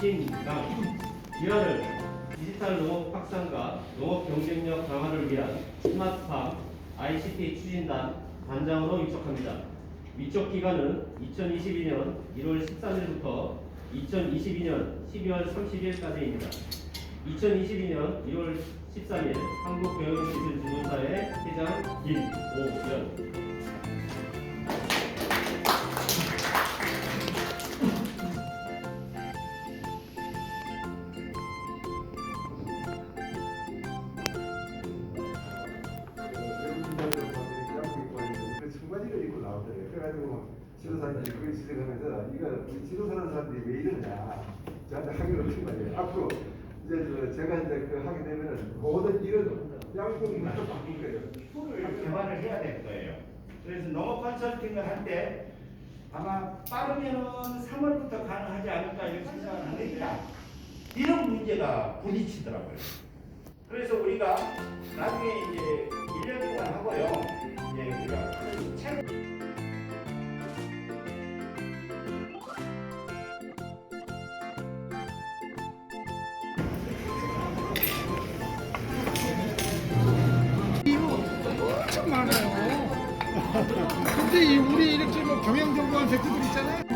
김강 기아를 디지털 농업 확산과 농업 경쟁력 강화를 위한 스마트팜 ICT 추진단 단장으로 위촉합니다. 위촉 기간은 2022년 1월 13일부터 2022년 12월 30일까지입니다. 2022년 1월 13일 한국경영기술진흥사의 회장 김오연 그래가지고 지도사님이 그걸 지적하면서 이거 우리 지도사라는 사람들이 왜 이러냐 저한테 하기로 친 거예요. 앞으로 이제 저 제가 이제 그 하게 되면은 모든 이런 양쪽이 다 바뀐 거예요. 툴을 개발을 해야 될 거예요. 그래서 농업 컨설팅을 할 때 아마 빠르면은 3월부터 가능하지 않을까 이렇게 생각을 하니까 이런 문제가 부딪히더라고요. 그래서 우리가 나중에 이제 이 우리 이렇게 뭐 경영정보원 세트들 있잖아요.